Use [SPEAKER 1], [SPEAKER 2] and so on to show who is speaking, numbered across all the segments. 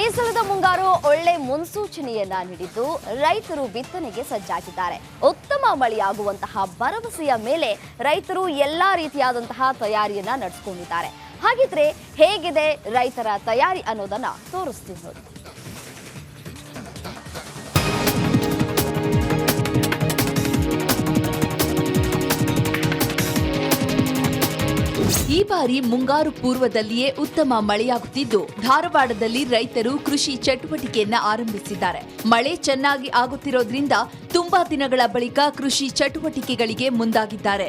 [SPEAKER 1] ಈ ಸಲದ ಮುಂಗಾರು ಒಳ್ಳೆ ಮುನ್ಸೂಚನೆಯನ್ನ ನೀಡಿದ್ದು, ರೈತರು ಬಿತ್ತನೆಗೆ ಸಜ್ಜಾಗಿದ್ದಾರೆ. ಉತ್ತಮ ಮಳೆಯಾಗುವಂತಹ ಭರವಸೆಯ ಮೇಲೆ ರೈತರು ಎಲ್ಲಾ ರೀತಿಯಾದಂತಹ ತಯಾರಿಯನ್ನ ನಡೆಸ್ಕೊಂಡಿದ್ದಾರೆ. ಹಾಗಿದ್ರೆ ಹೇಗಿದೆ ರೈತರ ತಯಾರಿ ಅನ್ನೋದನ್ನ ತೋರಿಸ್ತೀವಿ
[SPEAKER 2] ಈ ಬಾರಿ ಮುಂಗಾರು ಪೂರ್ವದಲ್ಲಿಯೇ ಉತ್ತಮ ಮಳೆಯಾಗುತ್ತಿದ್ದು, ಧಾರವಾಡದಲ್ಲಿ ರೈತರು ಕೃಷಿ ಚಟುವಟಿಕೆಯನ್ನ ಆರಂಭಿಸಿದ್ದಾರೆ. ಮಳೆ ಚೆನ್ನಾಗಿ ಆಗುತ್ತಿರೋದ್ರಿಂದ ತುಂಬಾ ದಿನಗಳ ಬಳಿಕ ಕೃಷಿ ಚಟುವಟಿಕೆಗಳಿಗೆ ಮುಂದಾಗಿದ್ದಾರೆ.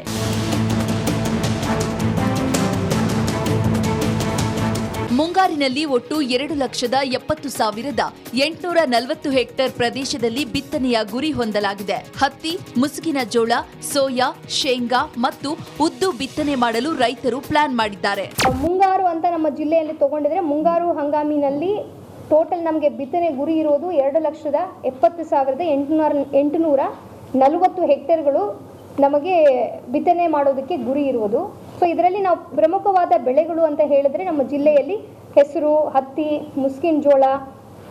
[SPEAKER 2] ಮುಂಗಾರಿನಲ್ಲಿ ಒಟ್ಟು ಎರಡು ಲಕ್ಷದ ಎಪ್ಪತ್ತು ಸಾವಿರದ ಎಂಟುನೂರ ನಲವತ್ತು ಹೆಕ್ಟೇರ್ ಪ್ರದೇಶದಲ್ಲಿ ಬಿತ್ತನೆಯ ಗುರಿ ಹೊಂದಲಾಗಿದೆ. ಹತ್ತಿ, ಮುಸುಕಿನ ಜೋಳ, ಸೋಯಾ, ಶೇಂಗಾ ಮತ್ತು ಉದ್ದು ಬಿತ್ತನೆ ಮಾಡಲು ರೈತರು ಪ್ಲಾನ್ ಮಾಡಿದ್ದಾರೆ.
[SPEAKER 3] ಮುಂಗಾರು ಅಂತ ನಮ್ಮ ಜಿಲ್ಲೆಯಲ್ಲಿ ತಗೊಂಡಿದ್ರೆ ಮುಂಗಾರು ಹಂಗಾಮಿನಲ್ಲಿ ಟೋಟಲ್ ನಮಗೆ ಬಿತ್ತನೆ ಗುರಿ ಇರೋದು ಎರಡು ಲಕ್ಷದ ಎಪ್ಪತ್ತು ಸಾವಿರದ ಎಂಟುನೂರ ಎಂಟುನೂರ ನಲವತ್ತು ಹೆಕ್ಟೇರ್ಗಳು ನಮಗೆ ಬಿತ್ತನೆ ಮಾಡೋದಕ್ಕೆ ಗುರಿ ಇರುವುದು ಸೊ ಇದರಲ್ಲಿ ನಾವು ಪ್ರಮುಖವಾದ ಬೆಳೆಗಳು ಅಂತ ಹೇಳಿದ್ರೆ ನಮ್ಮ ಜಿಲ್ಲೆಯಲ್ಲಿ ಹೆಸರು ಹತ್ತಿ ಮುಸ್ಕಿನ್ ಜೋಳ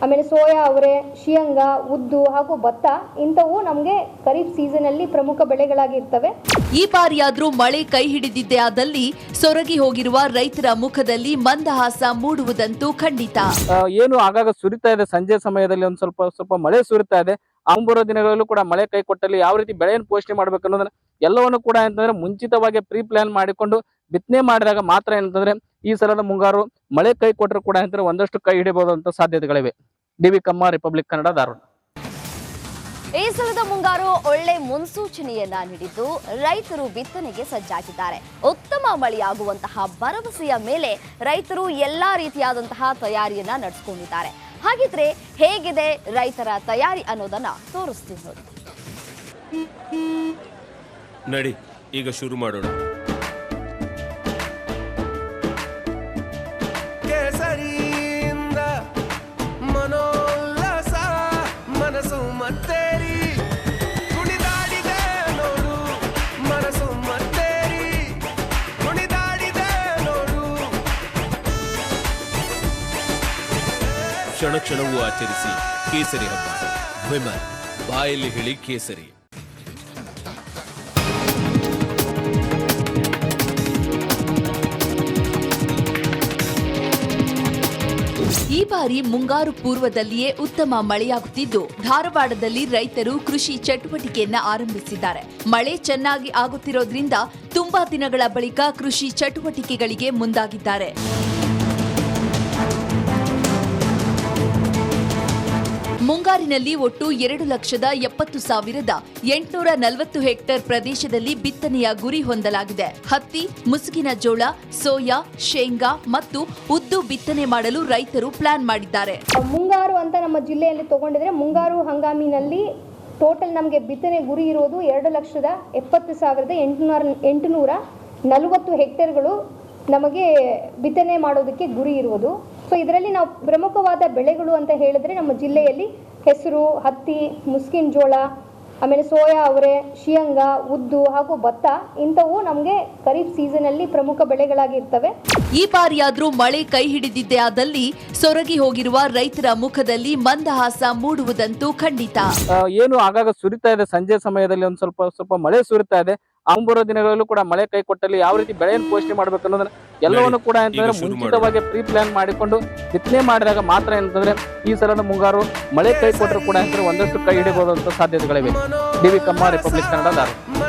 [SPEAKER 3] ಆಮೇಲೆ ಸೋಯಾ ಅವರೆ ಶಿಯಂಗ ಉದ್ದು ಹಾಗೂ ಭತ್ತ ಇಂಥವು ನಮಗೆ ಖರೀಫ್ ಸೀಸನಲ್ಲಿ ಪ್ರಮುಖ ಬೆಳೆಗಳಾಗಿರ್ತವೆ.
[SPEAKER 2] ಈ ಬಾರಿಯಾದ್ರೂ ಮಳೆ ಕೈ ಹಿಡಿದಿದ್ದೇ ಆದಲ್ಲಿ ಸೊರಗಿ ಹೋಗಿರುವ ರೈತರ ಮುಖದಲ್ಲಿ ಮಂದಹಾಸ ಮೂಡುವುದಂತೂ ಖಂಡಿತ.
[SPEAKER 4] ಏನು ಆಗಾಗ ಸುರಿತಾ ಇದೆ. ಸಂಜೆ ಸಮಯದಲ್ಲಿ ಒಂದು ಸ್ವಲ್ಪ ಸ್ವಲ್ಪ ಮಳೆ ಸುರಿತಾ ಇದೆ. ಮುಂಬರುವ ದಿನಗಳಲ್ಲೂ ಕೂಡ ಮಳೆ ಕೈ ಕೊಟ್ಟಲ್ಲಿ ಯಾವ ರೀತಿ ಬೆಳೆಯನ್ನು ಪೋಷಣೆ ಮಾಡ್ಬೇಕು ಅನ್ನೋದನ್ನ ಎಲ್ಲವನ್ನು ಕೂಡ ಅಂತಂದ್ರೆ ಮುಂಚಿತವಾಗಿ ಪ್ರೀ ಪ್ಲಾನ್ ಮಾಡಿಕೊಂಡು ಬಿತ್ತನೆ ಮಾಡಿದಾಗ ಮಾತ್ರ ಏನಂತಂದ್ರೆ ಈ ಸಲದ ಮುಂಗಾರು ಮಳೆ ಕೈ ಕೊಟ್ಟರು ಕೂಡ ಅಂತಂದ್ರೆ ಒಂದಷ್ಟು ಕೈ ಹಿಡಿಬಹುದಂತ ಸಾಧ್ಯತೆಗಳಿವೆ. ಡಿ ವಿ ಕಮ್ಮ ರಿಪಬ್ಲಿಕ್ ಕನ್ನಡ ಧಾರವಾಡ.
[SPEAKER 1] ಈ ಸಲದ ಮುಂಗಾರು ಒಳ್ಳೆ ಮುನ್ಸೂಚನೆಯನ್ನ ನೀಡಿದ್ದು ರೈತರು ಬಿತ್ತನೆಗೆ ಸಜ್ಜಾಗಿದ್ದಾರೆ. ಉತ್ತಮ ಮಳೆಯಾಗುವಂತಹ ಭರವಸೆಯ ಮೇಲೆ ರೈತರು ಎಲ್ಲಾ ರೀತಿಯಾದಂತಹ ತಯಾರಿಯನ್ನ ನಡೆಸಿಕೊಂಡಿದ್ದಾರೆ. ಹಾಗಿದ್ರೆ ಹೇಗಿದೆ ರೈತರ ತಯಾರಿ ಅನ್ನೋದನ್ನ ತೋರಿಸ್ತೀವಿ ನೋಡಿ.
[SPEAKER 5] ನಡಿ ಈಗ ಶುರು ಮಾಡೋಣ.
[SPEAKER 6] ಕುಣಿದಾಡಿದೆ ಕುಣಿದಾಡಿದೆ
[SPEAKER 5] ಕ್ಷಣ ಕ್ಷಣವೂ ಆಚರಿಸಿ ಕೇಸರಿ ಹಬ್ಬ. ವಿಮಲ್ ಬಾಯಲ್ಲಿ ಹೇಳಿ ಕೇಸರಿ.
[SPEAKER 2] ಈ ಬಾರಿ ಮುಂಗಾರು ಪೂರ್ವದಲ್ಲಿಯೇ ಉತ್ತಮ ಮಳೆಯಾಗುತ್ತಿದ್ದು, ಧಾರವಾಡದಲ್ಲಿ ರೈತರು ಕೃಷಿ ಚಟುವಟಿಕೆಯನ್ನ ಆರಂಭಿಸಿದ್ದಾರೆ. ಮಳೆ ಚೆನ್ನಾಗಿ ಆಗುತ್ತಿರೋದ್ರಿಂದ ತುಂಬಾ ದಿನಗಳ ಬಳಿಕ ಕೃಷಿ ಚಟುವಟಿಕೆಗಳಿಗೆ ಮುಂದಾಗಿದ್ದಾರೆ. ಮುಂಗಾರಿನಲ್ಲಿ ಒಟ್ಟು ಎರಡು ಲಕ್ಷದ ಎಪ್ಪತ್ತು ಸಾವಿರದ ಎಂಟುನೂರ ನಲವತ್ತು ಹೆಕ್ಟೇರ್ ಪ್ರದೇಶದಲ್ಲಿ ಬಿತ್ತನೆಯ ಗುರಿ ಹೊಂದಲಾಗಿದೆ. ಹತ್ತಿ, ಮುಸುಕಿನ ಜೋಳ, ಸೋಯಾ, ಶೇಂಗಾ ಮತ್ತು ಉದ್ದು ಬಿತ್ತನೆ ಮಾಡಲು ರೈತರು ಪ್ಲಾನ್ ಮಾಡಿದ್ದಾರೆ.
[SPEAKER 3] ಮುಂಗಾರು ಅಂತ ನಮ್ಮ ಜಿಲ್ಲೆಯಲ್ಲಿ ತಗೊಂಡಿದ್ರೆ ಮುಂಗಾರು ಹಂಗಾಮಿನಲ್ಲಿ ಟೋಟಲ್ ನಮಗೆ ಬಿತ್ತನೆ ಗುರಿ ಇರೋದು ಎರಡು ಲಕ್ಷದ ಎಪ್ಪತ್ತು ಸಾವಿರದ ಎಂಟುನೂರ ಎಂಟುನೂರ ನಲವತ್ತು ಹೆಕ್ಟೇರ್ಗಳು ನಮಗೆ ಬಿತ್ತನೆ ಮಾಡೋದಕ್ಕೆ ಗುರಿ ಇರುವುದು ಸೊ ಇದರಲ್ಲಿ ನಾವು ಪ್ರಮುಖವಾದ ಬೆಳೆಗಳು ಅಂತ ಹೇಳಿದ್ರೆ ನಮ್ಮ ಜಿಲ್ಲೆಯಲ್ಲಿ ಹೆಸರು ಹತ್ತಿ ಮುಸ್ಕಿನ್ ಜೋಳ ಆಮೇಲೆ ಸೋಯಾ ಅವರೆ ಶಿಯಂಗ ಉದ್ದು ಹಾಗೂ ಭತ್ತ ಇಂಥವು ನಮಗೆ ಖರೀಫ್ ಸೀಸನಲ್ಲಿ ಪ್ರಮುಖ ಬೆಳೆಗಳಾಗಿರ್ತವೆ.
[SPEAKER 2] ಈ ಬಾರಿಯಾದ್ರೂ ಮಳೆ ಕೈ ಹಿಡಿದಿದ್ದೇ ಆದಲ್ಲಿ ಸೊರಗಿ ಹೋಗಿರುವ ರೈತರ ಮುಖದಲ್ಲಿ ಮಂದಹಾಸ ಮೂಡುವುದಂತೂ ಖಂಡಿತ.
[SPEAKER 4] ಏನು ಆಗಾಗ ಸುರಿತಾ ಇದೆ. ಸಂಜೆ ಸಮಯದಲ್ಲಿ ಒಂದ್ ಸ್ವಲ್ಪ ಸ್ವಲ್ಪ ಮಳೆ ಸುರಿತಾ ಇದೆ. ಮುಂಬರುವ ದಿನಗಳಲ್ಲೂ ಕೂಡ ಮಳೆ ಕೈ ಕೊಟ್ಟಲ್ಲಿ ಯಾವ ರೀತಿ ಬೆಳೆಯನ್ನು ಪೋಷಣೆ ಮಾಡ್ಬೇಕು ಅನ್ನೋದನ್ನ ಎಲ್ಲವನ್ನು ಕೂಡ ಅಂತಂದ್ರೆ
[SPEAKER 5] ಈಗ
[SPEAKER 4] ಮುಂಚಿತವಾಗಿ ಪ್ರೀ ಪ್ಲಾನ್ ಮಾಡಿಕೊಂಡು ಬಿತ್ತನೆ ಮಾಡಿದಾಗ ಮಾತ್ರ ಏನಂತಂದ್ರೆ ಈ ಸಲದ ಮುಂಗಾರು ಮಳೆ ಕೈ ಕೊಟ್ಟರು ಕೂಡ ಅಂತಂದ್ರೆ ಒಂದಷ್ಟು ಕೈ ಹಿಡಿಬಹುದಂತ ಸಾಧ್ಯತೆಗಳಿವೆ. ಡಿ ವಿ ಕಮ್ಮ ರಿಪಬ್ಲಿಕ್ ಕನ್ನಡ ಧಾರವಾಡ.